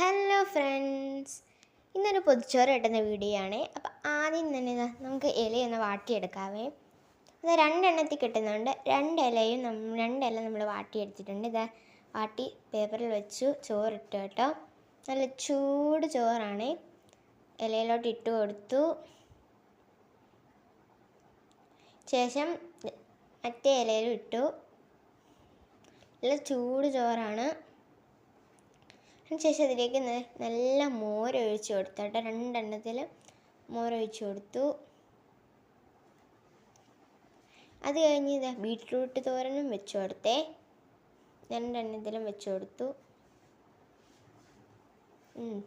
Hello friends ഇന്നൊരു പൊതിച്ചോറ് കിട്ടുന്ന വീഡിയോ ആണ് അപ്പോൾ ആദ്യം തന്നെ നമുക്ക് ഇലയൊന്ന് വാട്ടിയെടുക്കാവേ. അത് രണ്ടെണ്ണത്തിൽ കിട്ടുന്നുണ്ട്. രണ്ട് ഇലയും രണ്ട് ഇല നമ്മൾ വാട്ടിയെടുത്തിട്ടുണ്ട്. ഇതാ വാട്ടി പേപ്പറിൽ വെച്ചു ചോറിട്ട് കേട്ടോ. നല്ല ചൂട് ചോറാണ്. ഇലയിലോട്ട് ഇട്ട് കൊടുത്തു. ശേഷം മറ്റേ ഇലയിലും ഇട്ടു. നല്ല ചൂട് ചോറാണ്. അതിനുശേഷം അതിലേക്ക് നല്ല മോരൊഴിച്ച് കൊടുത്തു കേട്ടോ. രണ്ടെണ്ണത്തിൽ മോരൊഴിച്ച് കൊടുത്തു. അത് കഴിഞ്ഞ് ഇതാ ബീട്രൂട്ട് തോരനും വെച്ച് കൊടുത്തേ. രണ്ടെണ്ണത്തിലും വെച്ച് കൊടുത്തു.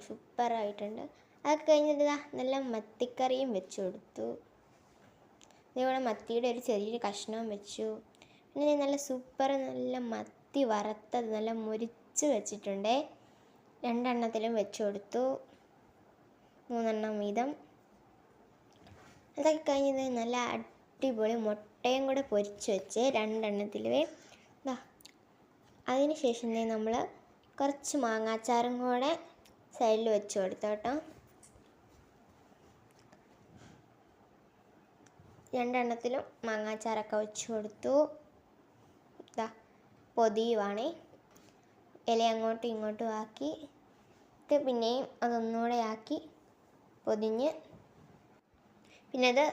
സൂപ്പറായിട്ടുണ്ട്. അതൊക്കെ കഴിഞ്ഞിട്ട് ഇതാ നല്ല മത്തിക്കറിയും വെച്ച് കൊടുത്തു. ഇതേപോലെ മത്തിയുടെ ഒരു ചെറിയൊരു കഷ്ണവും വെച്ചു. പിന്നെ നല്ല സൂപ്പർ നല്ല മത്തി വറുത്തത് നല്ല മുരിച്ച് വെച്ചിട്ടുണ്ടേ. രണ്ടെണ്ണത്തിലും വെച്ച് കൊടുത്തു. മൂന്നെണ്ണം വീതം. അതൊക്കെ കഴിഞ്ഞത് നല്ല അടിപൊളി മുട്ടയും കൂടെ പൊരിച്ച് വെച്ച് രണ്ടെണ്ണത്തിലുവേ. ഇതാ അതിന് ശേഷം നമ്മൾ കുറച്ച് മാങ്ങാച്ചാറും കൂടെ സൈഡിൽ വെച്ച് കൊടുത്തു കേട്ടോ. രണ്ടെണ്ണത്തിലും മാങ്ങാച്ചാറൊക്കെ വെച്ച് കൊടുത്തു. ഇതാ പൊതിയുവാണേ. ഇല അങ്ങോട്ടും ഇങ്ങോട്ടും ആക്കി പിന്നെയും അതൊന്നുകൂടെ ആക്കി പൊതിഞ്ഞ് പിന്നെ അത്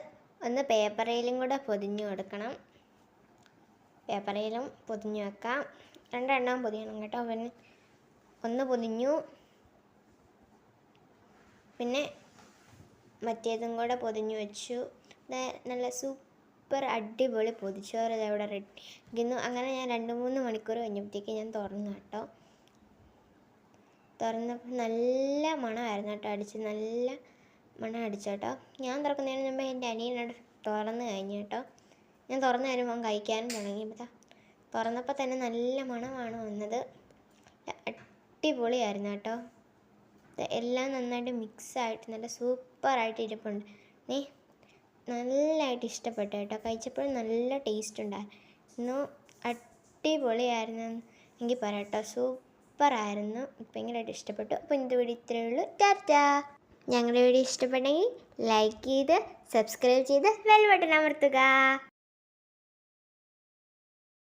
ഒന്ന് പേപ്പറയിലും കൂടെ പൊതിഞ്ഞ് കൊടുക്കണം. പേപ്പറയിലും പൊതിഞ്ഞ് വെക്കാം. രണ്ടെണ്ണം പൊതിയണം കേട്ടോ. പിന്നെ ഒന്ന് പൊതിഞ്ഞു. പിന്നെ മറ്റേതും കൂടെ പൊതിഞ്ഞു വെച്ചു. നല്ല നല്ല സൂപ്പർ അടിപൊളി പൊതിച്ചോറ് അവിടെ റെഡിക്കുന്നു അങ്ങനെ ഞാൻ രണ്ട് മൂന്ന് മണിക്കൂർ കഴിഞ്ഞപ്പോഴത്തേക്ക് ഞാൻ തുറന്നു കേട്ടോ. തുറന്നപ്പോൾ നല്ല മണമായിരുന്നു കേട്ടോ. അടിച്ച് നല്ല മണം അടിച്ചു കേട്ടോ. ഞാൻ തുറക്കുന്നതിന് മുമ്പ് എന്റെ അനിയനോട് തുറന്ന് കഴിഞ്ഞു കേട്ടോ. ഞാൻ തുറന്നു വരുമ്പോൾ കഴിക്കാനും തുടങ്ങിയപ്പോൾ തുറന്നപ്പോൾ തന്നെ നല്ല മണമാണ് വന്നത്. അടിപൊളിയായിരുന്നു കേട്ടോ. എല്ലാം നന്നായിട്ട് മിക്സായിട്ട് നല്ല സൂപ്പറായിട്ട് ഇരിപ്പുണ്ട്. നീ നല്ലതായിട്ട് ഇഷ്ടപ്പെട്ടു കേട്ടോ. കഴിച്ചപ്പോൾ നല്ല ടേസ്റ്റ് ഉണ്ടായിരുന്നു. അടിപൊളിയായിരുന്നു എങ്കിൽ പറയാം കേട്ടോ. സൂപ്പറായിരുന്നു ഭയങ്കരമായിട്ട് ഇഷ്ടപ്പെട്ടു. അപ്പോൾ ഇന്നത്തെ വീഡിയോ ഇത്രയേ ഉള്ളൂ. ടാറ്റാ ഞങ്ങളുടെ വീഡിയോ ഇഷ്ടപ്പെട്ടെങ്കിൽ ലൈക്ക് ചെയ്ത് സബ്സ്ക്രൈബ് ചെയ്ത് ബെൽ ബട്ടൺ അമർത്തുക.